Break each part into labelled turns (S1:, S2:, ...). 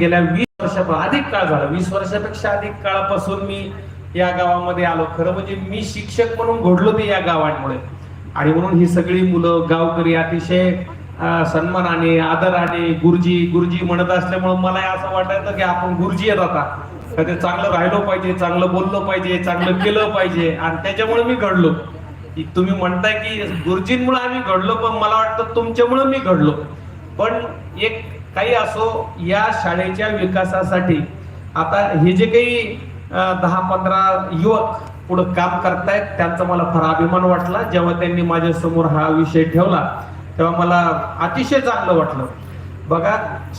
S1: गेल्या वीस वर्षापासून अधिक काळ झाला. वीस वर्षापेक्षा अधिक काळापासून मी या गावामध्ये आलो. खरं म्हणजे मी शिक्षक म्हणून घडलो ते या गावांमुळे. आणि म्हणून ही सगळी मुलं गावकरी अतिशय सन्मानाने आदराने गुरुजी गुरुजी म्हणत असल्यामुळे मला असं वाटायचं की आपण गुरुजी येत आता. ते चांगलं राहिलो पाहिजे चांगलं बोललो पाहिजे चांगलं केलं पाहिजे. आणि त्याच्यामुळे मी घडलो. तुम्ही म्हणताय की गुरुजींमुळे आम्ही घडलो पण मला वाटतं तुमच्यामुळे मी घडलो. पण एक काही असो या शाळेच्या विकासासाठी आता हे जे काही दहा पंधरा युवक पुढे काम करतायत त्यांचा मला फार अभिमान वाटला. जेव्हा त्यांनी माझ्यासमोर हा विषय ठेवला तेव्हा मला अतिशय चांगलं वाटलं. बघा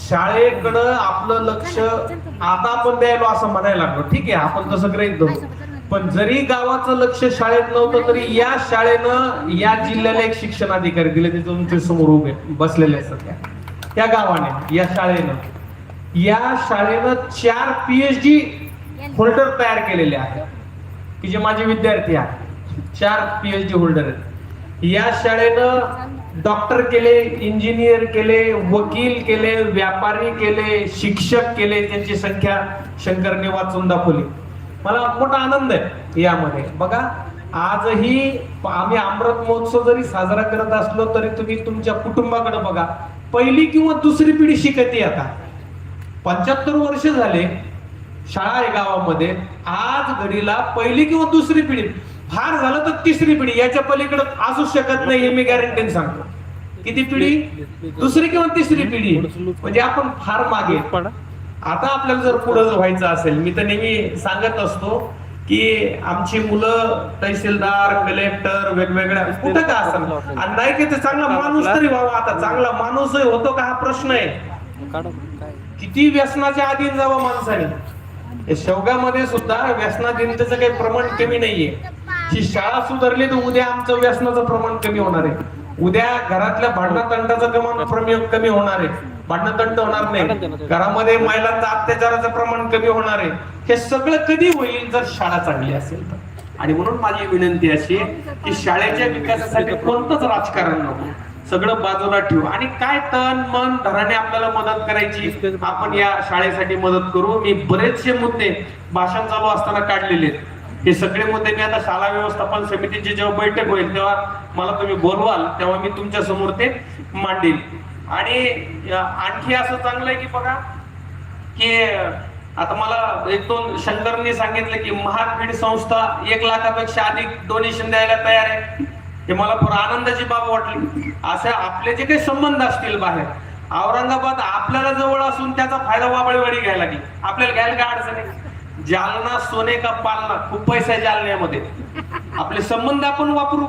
S1: शाळेकडं आपलं लक्ष आता आपण द्यायलो असं म्हणायला लागलो. ठीक आहे आपण तसं गृहीत धरू. पण जरी गावाचं लक्ष शाळेत नव्हतं तरी या शाळेनं या जिल्ह्याला एक शिक्षण अधिकारी दिले ते तुमच्यासमोर उभे बसलेले आहेत सध्या. त्या गावाने या शाळेनं. या शाळेनं चार पीएचडी होल्डर तयार केलेले आहेत. की जे माझे विद्यार्थी आहेत. चार पीएचडी होल्डर आहेत. या शाळेनं डॉक्टर केले इंजिनियर केले वकील केले व्यापारी केले शिक्षक केले त्यांची संख्या शंकरने वाचून दाखवली मला मोठा आनंद आहे यामध्ये. बघा आजही आम्ही अमृत महोत्सव जरी साजरा करत असलो तरी तुम्ही तुमच्या कुटुंबाकडे बघा. पहिली किंवा दुसरी पिढी शिकते आता. पंच्याहत्तर वर्ष झाले शाळा आहे गावामध्ये. आज घडीला पहिली किंवा दुसरी पिढी. फार झालं तर तिसरी पिढी. याच्या पलीकडे असू शकत नाही हे मी गॅरंटीने सांगतो. किती पिढी? दुसरी किंवा तिसरी पिढी. म्हणजे आपण फार मागे. आता आपल्याला जर पुढे व्हायचं असेल मी तर नेहमी सांगत असतो की आमची मुलं तहसीलदार कलेक्टर वेगवेगळ्या कुठं का असतात आणि नाही की ते चांगला माणूस तरी व्हावा. आता चांगला माणूसही होतो का हा प्रश्न आहे. किती व्यसनाच्या अधीन जावं माणसाने? हे शेवगामध्ये सुद्धा व्यसनाधीनतेचं काही प्रमाण कमी नाहीये. ही शाळा सुधारली तर उद्या आमचं व्यसनाचं प्रमाण कमी होणार आहे. उद्या घरातल्या भांडणातंडाचं प्रमाण प्रमे- कमी होणार आहे. भांडणतंड होणार नाही. घरामध्ये महिलांचा अत्याचाराचं प्रमाण कमी होणार आहे. हे सगळं कधी होईल जर शाळा चांगली असेल तर? आणि म्हणून माझी विनंती अशी आहे की शाळेच्या विकासासाठी कोणतंच राजकारण नको. सगळं बाजूला ठेवू. आणि काय तन मन धराने आपल्याला मदत करायची आपण या शाळेसाठी मदत करू. मी बरेचसे मुद्दे भाषण चालू असताना काढलेले आहेत. हे सगळे मुद्दे मी आता शाळा व्यवस्थापन समितीची जेव्हा बैठक होईल तेव्हा मला तुम्ही बोलवाल तेव्हा मी तुमच्यासमोर ते मांडेल आणि आणखी असं चांगलं आहे की बघा की आता मला एक दोन शंकरनी सांगितलं की महापीड संस्था एक लाखापेक्षा अधिक डोनेशन द्यायला तयार आहे. हे मला फार आनंदाची बाब वाटली. असे आपले जे काही संबंध असतील बाहेर औरंगाबाद आपल्याला जवळ असून त्याचा फायदा वाबळीवाडी घ्यायला लागली. आपल्याला घ्यायला काय अडचण आहे? जालना सोने का पालना खूप पैसा आहे जालन्यामध्ये. आपले संबंध आपण वापरू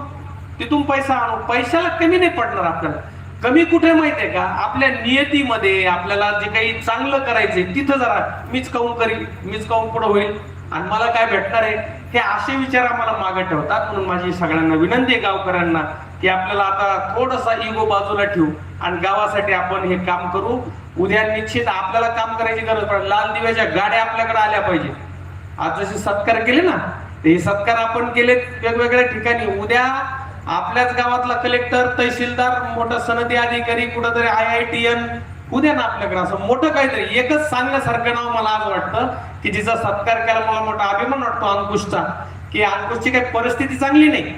S1: तिथून पैसा आणू. पैशाला कमी नाही पडणार आपल्याला. कमी कुठे माहितीये का? आपल्या नियतीमध्ये आपल्याला जे काही चांगलं करायचंय तिथं जरा मीच काऊन करील मीच काऊन पुढे होईल. आणि मला काय भेटणार आहे हे असे विचार आम्हाला मागे ठेवतात. म्हणून माझी सगळ्यांना विनंती आहे गावकऱ्यांना की आपल्याला आता थोडासा इगो बाजूला ठेवू आणि गावासाठी आपण हे काम करू. उद्या निश्चित आपल्याला काम करायची गरज पडेल लाल दिव्याच्या गाड्या आपल्याकडे आल्या पाहिजे. आज जसे सत्कार केले ना ते सत्कार आपण केले वेगवेगळ्या ठिकाणी. उद्या आपल्याच गावातला कलेक्टर तहसीलदार मोठा सनदी अधिकारी कुठंतरी आय आय टी एन उद्या ना आपल्याकडे. असं मोठं काहीतरी एकच सांगण्यासारखं नाव मला आज वाटतं की जिचा सत्कार केला मला मोठा अभिमान वाटतो अंकुशचा की अंकुशची काही परिस्थिती चांगली नाही.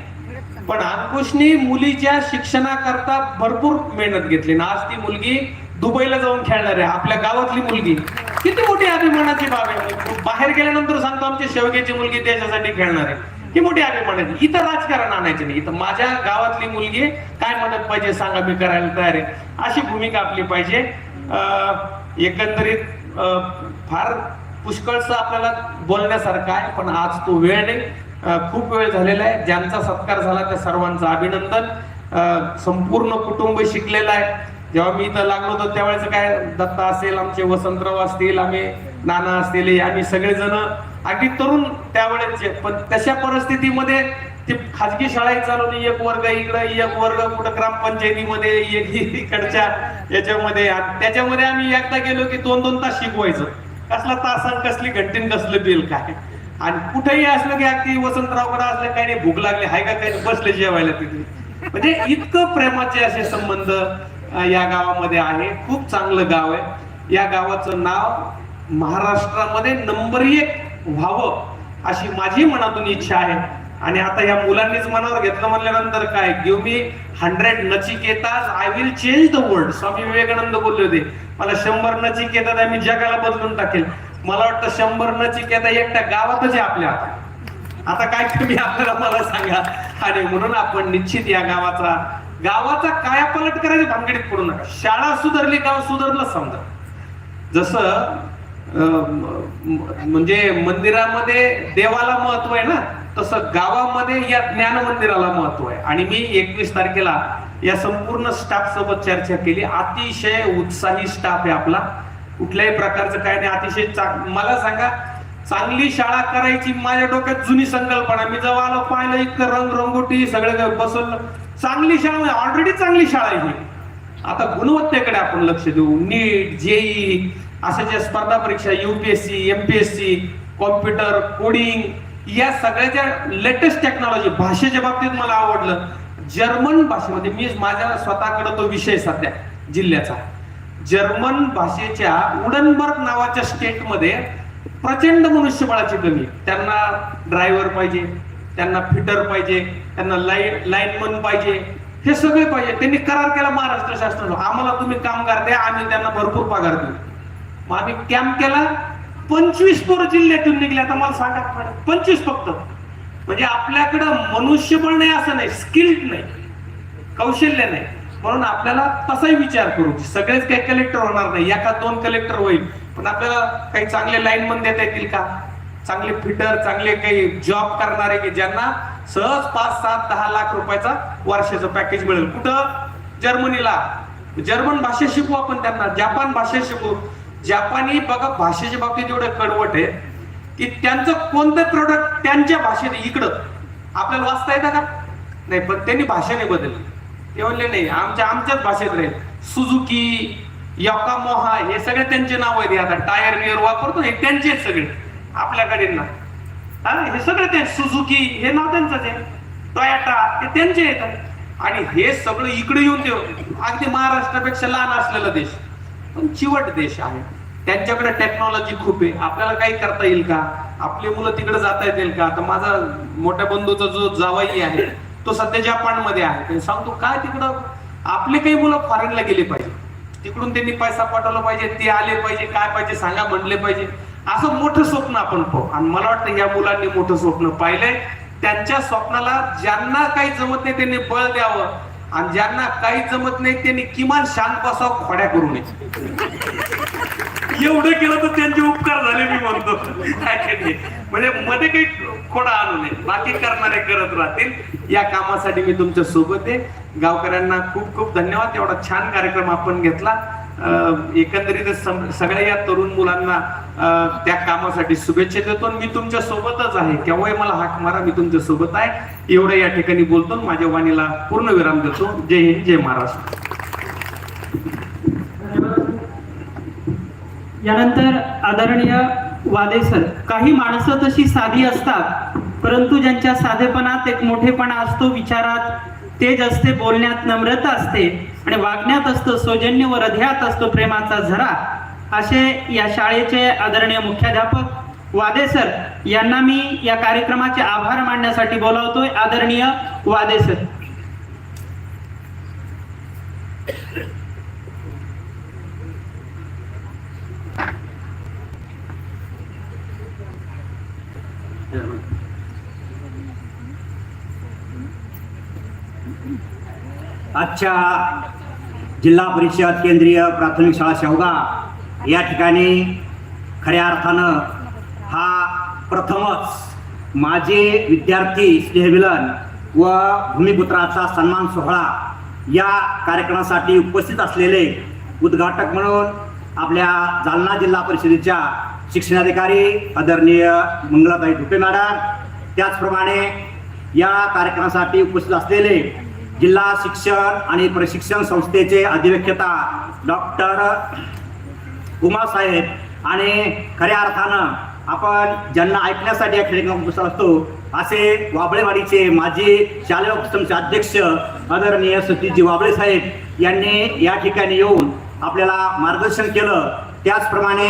S1: पण अंकुशने मुलीच्या शिक्षणाकरता भरपूर मेहनत घेतली. ना आज ती मुलगी दुबईला जाऊन खेळणार आहे आपल्या गावातली मुलगी. किती मोठी अभिमानाची बाब आहे. बाहेर गेल्यानंतर सांगतो आमची शेवग्याची मुलगी देशासाठी खेळणार आहे. ही मोठी अभिमानाची. इथं राजकारण आणायचं नाही. इथं माझ्या गावातली मुलगी काय म्हणत पाहिजे सांगा मी करायला तयार आहे. अशी भूमिका आपली पाहिजे. एकंदरीत फार पुष्कळचं आपल्याला बोलण्यासारखं आहे पण आज तो वेळ नाही. खूप वेळ झालेला आहे. ज्यांचा सत्कार झाला त्या सर्वांचं अभिनंदन. संपूर्ण कुटुंब शिकलेलं आहे. जेव्हा मी इथं लागलो होतो त्यावेळेस काय दत्ता असेल आमचे वसंतराव असतील आम्ही नाना असतील आम्ही सगळेजण अगदी तरुण त्यावेळेचे पण तशा परिस्थितीमध्ये ती खाजगी शाळा चालवली एक वर्ग इकडं एक वर्ग कुठं ग्रामपंचायतीमध्ये एक इकडच्या याच्यामध्ये. त्याच्यामध्ये आम्ही एकदा गेलो की दोन दोन तास शिकवायचं. कसला तास आणि कसली घंटीन कसलं बिल काय? आणि कुठेही असलं की अगदी वसंतरावकडे असलं काही नाही भूक लागली हाय का काही बसले जेवायला तिथे. म्हणजे इतकं प्रेमाचे असे संबंध या गावामध्ये आहे. खूप चांगलं गाव आहे. या गावाचं नाव महाराष्ट्रामध्ये नंबर एक व्हावं अशी माझी मनातून इच्छा आहे. आणि आता या मुलांनीच मनावर घेतलं म्हणल्यानंतर काय? Give me hundred Nachiketas I will change the world Swami Vivekananda बोलले होते मला शंभर नचिकेतात आम्ही मी जगाला बदलून टाकेल. मला वाटतं शंभर नचिकेता एकट्या गावातच आहे आपल्या. आता काय कमी आपल्याला मला सांगा. आणि म्हणून आपण निश्चित या गावाचा गावाचा कायापलट करायची भानगडीत पडू नका. शाळा सुधारली गाव सुधारलं समजा. जसं म्हणजे मंदिरामध्ये देवाला महत्त्व आहे ना तसं गावामध्ये या ज्ञान मंदिराला महत्त्व आहे. आणि मी एकवीस तारखेला या संपूर्ण स्टाफ सोबत चर्चा केली. अतिशय उत्साही स्टाफ आहे आपला. कुठल्याही प्रकारचं काय नाही. अतिशय मला सांगा चांगली शाळा करायची माझ्या डोक्यात जुनी संकल्पना. मी जेव्हा आलो पाहिलं इतकं रंग रंगोटी सगळं बसवलं. चांगली शाळा म्हणजे ऑलरेडी चांगली शाळा आहे आता गुणवत्तेकडे आपण लक्ष देऊ. नीट जेई अशा ज्या स्पर्धा परीक्षा युपीएससी एमपीएससी कॉम्प्युटर कोडिंग या सगळ्याच्या लेटेस्ट टेक्नॉलॉजी भाषेच्या बाबतीत मला आवडलं. जर्मन भाषेमध्ये मी माझ्या स्वतःकडे तो विषय सध्या जिल्ह्याचा. जर्मन भाषेच्या उडनबर्ग नावाच्या स्टेटमध्ये प्रचंड मनुष्यबळाची कमी आहे. त्यांना ड्रायव्हर पाहिजे त्यांना फिटर पाहिजे त्यांना लाईन लाईनमन पाहिजे. हे सगळे पाहिजे. त्यांनी करार केला महाराष्ट्र शासनाचा आम्हाला तुम्ही कामगार द्या आम्ही त्यांना भरपूर पगार देऊ. मग आम्ही कॅम्प केला. पंचवीस पोरं जिल्ह्यातून निघले. आता मला सांगा पंचवीस फक्त. म्हणजे आपल्याकडं मनुष्यबळ नाही असं नाही. स्किल्ड नाही. कौशल्य नाही. म्हणून आपल्याला तसाही विचार करू. सगळेच काही कलेक्टर होणार नाही. एका दोन कलेक्टर होईल. पण आपल्याला काही चांगले लाईनमन देता येतील का? चांगले फिटर चांगले काही जॉब करणारे की ज्यांना सहज पाच सात दहा लाख रुपयाचा वर्षाचं पॅकेज मिळेल. कुठं? जर्मनीला. जर्मन भाषा शिकू आपण त्यांना. जपान भाषा शिकू. जपानी बघा भाषेच्या बाबतीत एवढं कडवट आहे की त्यांचं कोणतं प्रोडक्ट त्यांच्या भाषेत इकडं. आपल्याला वाचता येतं का? नाही पण त्यांनी भाषा नाही बदलली. ते म्हणले नाही आमच्या आमच्याच भाषेत राहील. सुझुकी योकामोहा हे सगळे त्यांचे नाव आहेत. आता टायर बियर वापरतो हे त्यांचे सगळे. आपल्याकडे ना हे सगळे ते सुझुकी हे नाव त्यांचंच आहे टोयाटा हे त्यांचे येतात आणि हे सगळं इकडे येऊन ते अगदी महाराष्ट्रापेक्षा लहान असलेला देश. पण चिवट देश आहे. त्यांच्याकडे टेक्नॉलॉजी खूप आहे. आपल्याला काही करता येईल का? आपली मुलं तिकडे जाता येतील का? आता माझा मोठ्या बंधूचा जो जावाई आहे तो सध्या जपानमध्ये आहे. सांगतो काय तिकडं आपले काही मुलं फॉरेनला गेले पाहिजे? तिकडून त्यांनी पैसा पाठवला पाहिजे ते आले पाहिजे काय पाहिजे सांगा म्हणले पाहिजे. असं मोठं स्वप्न आपण पाहू. आणि मला वाटतं या मुलांनी मोठं स्वप्न पाहिलंय. त्यांच्या स्वप्नाला ज्यांना काही जमत नाही त्यांनी बळ द्यावं. आणि ज्यांना काही जमत नाही त्यांनी किमान शांत बसावं खोड्या करू नये. एवढं केलं तर त्यांचे उपकार झाले मी म्हणतो. काय नाही. म्हणजे मध्ये काही खोडा आणू नये. बाकी करणारे करत राहतील. या कामासाठी मी तुमच्यासोबत आहे. गावकऱ्यांना खूप खूप धन्यवाद. एवढा छान कार्यक्रम आपण घेतला. एकंदरीत सगळ्या या तरुण मुलांना त्या कामासाठी शुभेच्छा देतो मी तुमच्या सोबतच आहे. केव्हाही मला हाक मारा मी तुमच्यासोबत आहे. एवढं या ठिकाणी बोलतो माझ्या वाणीला पूर्ण विराम देतो. जय हिंद जय महाराष्ट्र.
S2: यानंतर आदरणीय वादे सर काही माणसं तशी साधी असतात परंतु ज्यांच्या साधेपणात एक मोठेपणा असतो विचारात तेज असते बोलण्यात नम्रता असते आणि वागण्यात असतो सौजन्य व हृदयात असतो प्रेमाचा झरा. असे या शाळेचे आदरणीय मुख्याध्यापक वादे सर यांना मी या कार्यक्रमाचे आभार मानण्यासाठी बोलावतोय. आदरणीय वादे सर.
S3: आजच्या जिल्हा परिषद केंद्रीय प्राथमिक शाळा शेवगा. या ठिकाणी खऱ्या अर्थानं हा प्रथमच माझे विद्यार्थी स्नेहमिलन व भूमिपुत्राचा सन्मान सोहळा या कार्यक्रमासाठी उपस्थित असलेले उद्घाटक म्हणून आपल्या जालना जिल्हा परिषदेच्या शिक्षणाधिकारी आदरणीय मंगलाताई ढुपे मॅडम त्याचप्रमाणे या कार्यक्रमासाठी उपस्थित असलेले जिल्हा शिक्षण आणि प्रशिक्षण संस्थेचे अधिव्यक्षता डॉक्टर उमासाहेब आणि खऱ्या अर्थानं आपण ज्यांना ऐकण्यासाठी या ठिकाणी असतो असे वाबळेवाडीचे माजी शालेय उपक्रमचे अध्यक्ष आदरणीय सतीशजी वाबळे साहेब यांनी या ठिकाणी येऊन आपल्याला मार्गदर्शन केलं. त्याचप्रमाणे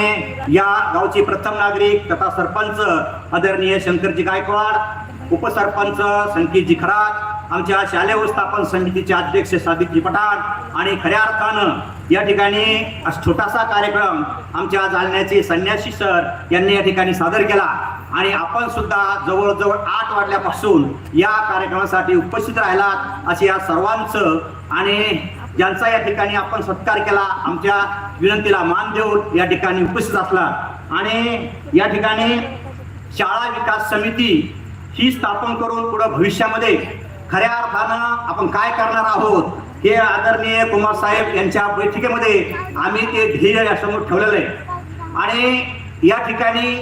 S3: या गावचे प्रथम नागरिक तथा सरपंच आदरणीय शंकरजी गायकवाड उपसरपंच संकेतजी खरात आमच्या शालेय व्यवस्थापन समितीचे अध्यक्ष सादिकजी पठाण आणि खऱ्या अर्थानं या ठिकाणी छोटासा कार्यक्रम आमच्या जालन्याचे संन्यासी सर यांनी या ठिकाणी सादर केला. आणि आपण सुद्धा जवळजवळ आठ वाजल्यापासून या कार्यक्रमासाठी उपस्थित राहिलात असे या सर्वांचं आणि ज्यांचा या ठिकाणी आपण सत्कार केला आमच्या विनंतीला मान देऊन या ठिकाणी उपस्थित असला. आणि या ठिकाणी शाळा विकास समिती ही स्थापन करून पुढे भविष्यामध्ये खऱ्या अर्थानं आपण काय करणार आहोत हे आदरणीय कुमार साहेब यांच्या बैठकीमध्ये आम्ही ते ध्येय यासमोर ठेवलेलं आहे. आणि या ठिकाणी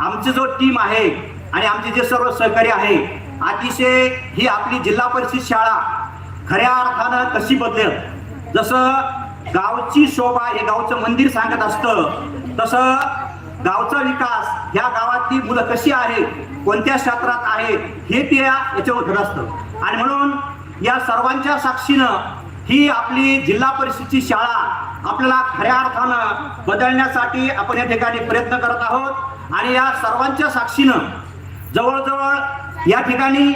S3: आमची जो टीम आहे आणि आमचे जे सर्व सहकारी आहे अतिशय ही आपली जिल्हा परिषद शाळा खऱ्या अर्थानं कशी बदलेल? जसं गावची शोभा हे गावचं मंदिर सांगत असतं तसं गावचा विकास ह्या गावातली मुलं कशी आहेत? कोणत्या क्षेत्रात आहे हे ते याच्यावर ठरत असतं. आणि म्हणून या सर्वांच्या साक्षीनं ही आपली जिल्हा परिषदची शाळा आपल्याला खऱ्या अर्थानं बदलण्यासाठी आपण या ठिकाणी प्रयत्न करत आहोत. आणि या सर्वांच्या साक्षीनं जवळजवळ या ठिकाणी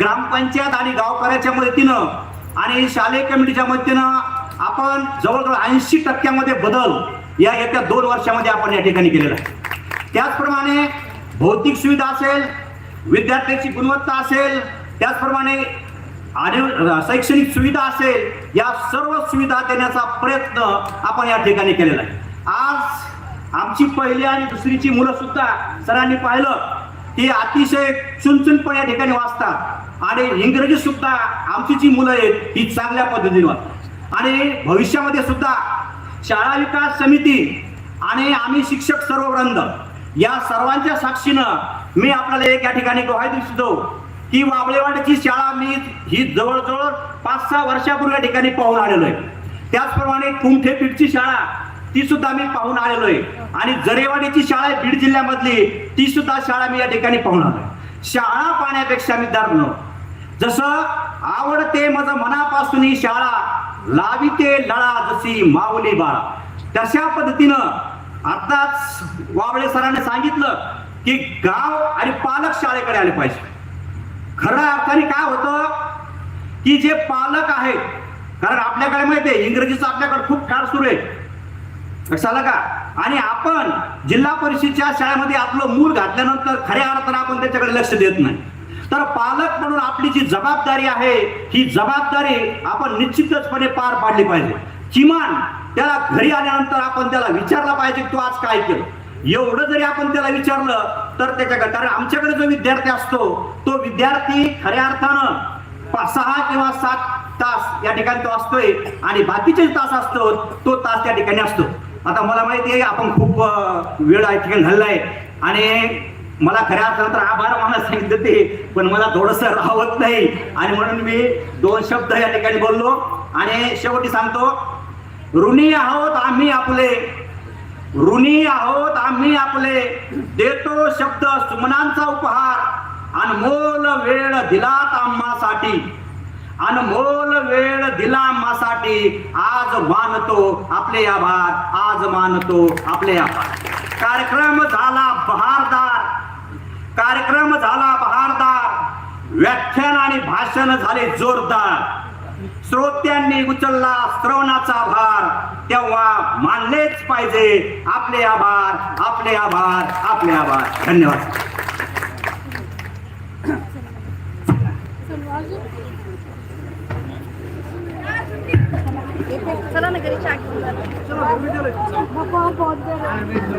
S3: ग्रामपंचायत आणि गावकऱ्याच्या मदतीनं आणि शालेय कमिटीच्या मदतीनं आपण जवळजवळ ऐंशी टक्क्यामध्ये बदल या येत्या दोन वर्षामध्ये आपण या ठिकाणी केलेला आहे. त्याचप्रमाणे भौतिक सुविधा असेल विद्यार्थ्यांची गुणवत्ता असेल त्याचप्रमाणे आणि शैक्षणिक सुविधा असेल या सर्व सुविधा देण्याचा प्रयत्न आपण या ठिकाणी केलेला आहे. आज आमची पहिली आणि दुसरीची मुलं सुद्धा सरांनी पाहिलं ती अतिशय चुनचुनपणे या ठिकाणी वाचतात. आणि इंग्रजी सुद्धा आमची जी मुलं आहेत ही चांगल्या पद्धतीने वाचतात. आणि भविष्यामध्ये सुद्धा शाळा विकास समिती आणि आम्ही शिक्षक सर्व वृंद या सर्वांच्या साक्षीनं मी आपल्याला एक या ठिकाणी गोहाय दिसतो की वाबळेवाडीची शाळा मी ही जवळजवळ पाच सहा वर्षापूर्वी या ठिकाणी पाहून आलेलो आहे त्याचप्रमाणे कुंठे पीठची शाळा ती सुद्धा मी पाहून आलेलो आहे आणि जरेवाडीची शाळा आहे बीड जिल्ह्यामधली ती सुद्धा शाळा मी या ठिकाणी पाहून आलोय. शाळा पाहण्यापेक्षा मी दार जसं आवडते माझं मनापासून ही शाळा लाविते लळा जशी माऊली बाळा. तशा पद्धतीनं आताच वावळे सरांनी सांगितलं की गाव आणि पालक शाळेकडे आले पाहिजे. खऱ्या अर्थाने काय होतं की जे पालक आहेत कारण आपल्याकडे माहिती आहे इंग्रजीचं आपल्याकडे खूप काळ सुरू आहे. लक्षात का? आणि आपण जिल्हा परिषदच्या शाळेमध्ये आपलं मूल घातल्यानंतर खऱ्या अर्थानं आपण त्याच्याकडे लक्ष देत नाही. तर पालक म्हणून आपली जी जबाबदारी आहे ही जबाबदारी आपण निश्चितचपणे पार पाडली पाहिजे. किमान त्याला घरी आल्यानंतर आपण त्याला विचारलं पाहिजे तू आज काय केलं? एवढं जरी आपण त्याला विचारलं तर त्याच्याकडे कारण आमच्याकडे जो विद्यार्थी असतो तो विद्यार्थी खऱ्या अर्थानं सहा किंवा सात तास या ठिकाणी तो असतोय आणि बाकीचे तास असतो तो तास त्या ठिकाणी असतो. आता मला माहिती आहे आपण खूप वेळ या ठिकाणी घालला आहे आणि मला खऱ्या अर्थानं तर आभार मला सांगितलं ते पण मला थोडंसं राहत नाही. आणि म्हणून मी दोन शब्द या ठिकाणी बोललो आणि शेवटी सांगतो ऋणी आहोत आम्ही आपले. ऋणी आहोत आम्ही आपले. देतो शब्द सुमनांचा उपहार. अनमोल वेळ दिला आम्हासाठी. अनमोल वेळ दिला आम्हासाठी. आज मानतो आपले आभार. आज मानतो आपले आभार. कार्यक्रम झाला बहारदार. कार्यक्रम झाला बहारदार. व्याख्यान आणि भाषण झाले जोरदार. श्रोत्यांनी उचलला श्रवणाचा भार. तेव्हा मानलेच पाहिजे आपले आभार आपले आभार आपले आभार. धन्यवाद.
S4: चला ना घरी